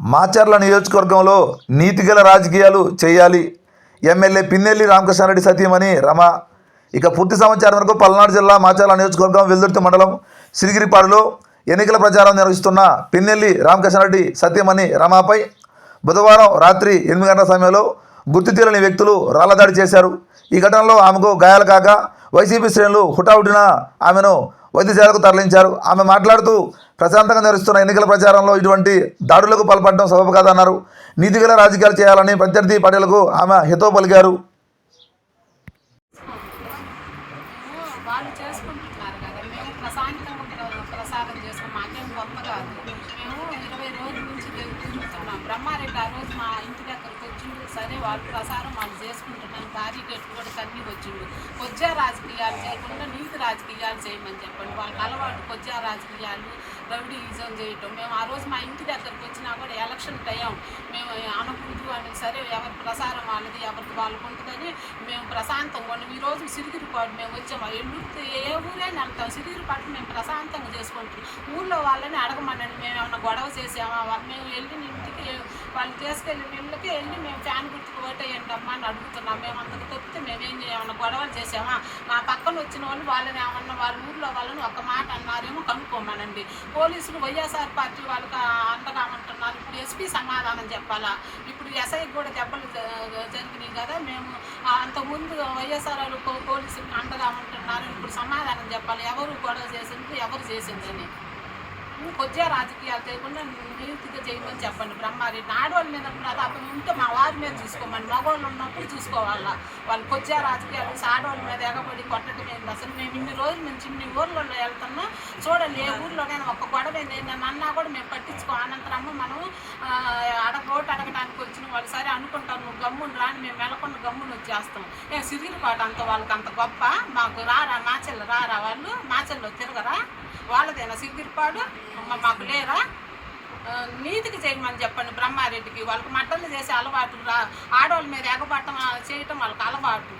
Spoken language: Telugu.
మాచర్ల నియోజకవర్గంలో నీతిగల రాజకీయాలు చేయాలి. ఎమ్మెల్యే పిన్నెల్లి రామకృష్ణారెడ్డి సతీమణి రమ. ఇక పూర్తి సమాచారం వరకు పల్నాడు జిల్లా మాచర్ల నియోజకవర్గం వెల్దుర్తి మండలం సిరిగిరిపాడులో ఎన్నికల ప్రచారం నిర్వహిస్తున్న పిన్నెల్లి రామకృష్ణారెడ్డి సత్యమణి రమాపై బుధవారం రాత్రి ఎనిమిది గంటల సమయంలో గుర్తు తెలియని వ్యక్తులు రాళ్ళదాడి చేశారు. ఈ ఘటనలో ఆమెకు గాయాలు కాక వైసీపీ శ్రేణులు హుటాహుటిన ఆమెను వైద్యశాలకు తరలించారు. ఆమె మాట్లాడుతూ ప్రశాంతంగా నడుస్తున్న ఎన్నికల ప్రచారంలో ఇటువంటి దాడులకు పాల్పడడం సబబు కాదన్నారు. నీతిగల రాజకీయాలు చేయాలని ప్రత్యర్థి పార్టీలకు ఆమె హితో పలికారు. ఇరవై రోజుల నుంచి బ్రహ్మారెడ్డి ఆ రోజు మా ఇంటి దగ్గరకు వచ్చిండు సరే వాళ్ళ ప్రసారం వాళ్ళు చేసుకుంటున్నాం భారీ కూడా తగ్గి వచ్చిండు. కొద్దిగా రాజకీయాలు చేయకుండా నీతి రాజకీయాలు చేయమని చెప్పండి. వాళ్ళకి అలవాటు కొద్దిగా రాజకీయాలు రౌడీయిజం చేయటం. మేము ఆ రోజు మా ఇంటి దగ్గరకు వచ్చినా కూడా ఎలక్షన్ టైం మేము అనకూడదు అని సరే ఎవరి ప్రసారం వాళ్ళది ఎవరికి వాళ్ళకు ఉంటుందని మేము ప్రశాంతంగా ఉన్నాం. ఈరోజు రోజు సిరిగిరిపాటు మేము వచ్చాము ఎల్లుర్తి ఏ ఊరైనా వెళ్తాం. సిరిగిరిపాటు మేము ప్రశాంతంగా చేసుకుంటాం. ఊళ్ళో వాళ్ళని అడగమనండి. మేము ఏమైనా గొడవ చేసామా? మేము వెళ్ళిన ఇంటికి వాళ్ళు తీసుకెళ్ళిన ఇళ్ళకి వెళ్ళి మేము ఫ్యాన్ గుర్తుకు ఓటేయండి అమ్మా అని అడుగుతున్నాం. మేము అంతకు తప్పితే మేమేం ఏమన్నా గొడవలు చేసామా మా పక్కన వచ్చిన వాళ్ళు వాళ్ళని ఏమన్నా వాళ్ళ ఊర్లో వాళ్ళని ఒక మాట అన్నారేమో కనుక్కోమనండి. పోలీసులు వైఎస్ఆర్ పార్టీ వాళ్ళకి అండగామంటున్నారు ఇప్పుడు ఎస్పీ సమాధానం చెప్పాలా? ఇప్పుడు ఎస్ఐ కూడా దెబ్బలు జరిగినాయి కదా. మేము అంతకుముందు వైఎస్ఆర్ పోలీసులు పో- అండగా ఉంటున్నారు. ఇప్పుడు సమాధానం చెప్పాలి? ఎవరు గొడవ చేసింది ఎవరు చేసిందని కొద్దిగా రాజకీయాలు చేయకుండా నీతిగా చేయమని చెప్పండి. బ్రహ్మారెడ్డి ఆడవాళ్ళ మీద ప్రతాపం ఉంటే మా వారి మీద చూసుకోమని మగవాళ్ళు ఉన్నప్పుడు చూసుకోవాలా. వాళ్ళు కొద్దిగా రాజకీయాలు ఆడవాళ్ళ మీద ఎగబడి కొట్టడం ఏంటి అసలు మేము ఇన్ని రోజుల నుంచి ఇన్ని ఊర్లలో వెళ్తున్నా చూడండి ఏ ఊర్లోనైనా ఒక్క గొడవ ఏంది? నేను అన్నా కూడా మేము పట్టించుకో అనంతరమ్మ మనం అడగ రోడ్డు అడగడానికి వచ్చిన వాళ్ళు సరే అనుకుంటాం నువ్వు గమ్మును రాని మేము వెళ్ళకుండా గమ్మును వచ్చేస్తాం. ఏ సిరిగిరిపాటు అంత వాళ్ళకి అంత గొప్ప? మాకు రారా మాచెల్లు రారా వాళ్ళు? మాచెల్లో తిరగరా? వాళ్ళదేనా సిగ్గిరిపాడు? అమ్మ మాకు లేరా? నీతికి చేయమని చెప్పండి బ్రహ్మారెడ్డికి. వాళ్ళకి మట్టలు చేసే అలవాటు రా. ఆడవాళ్ళ మీద ఎగబట్టం చేయటం వాళ్ళకి అలవాటు.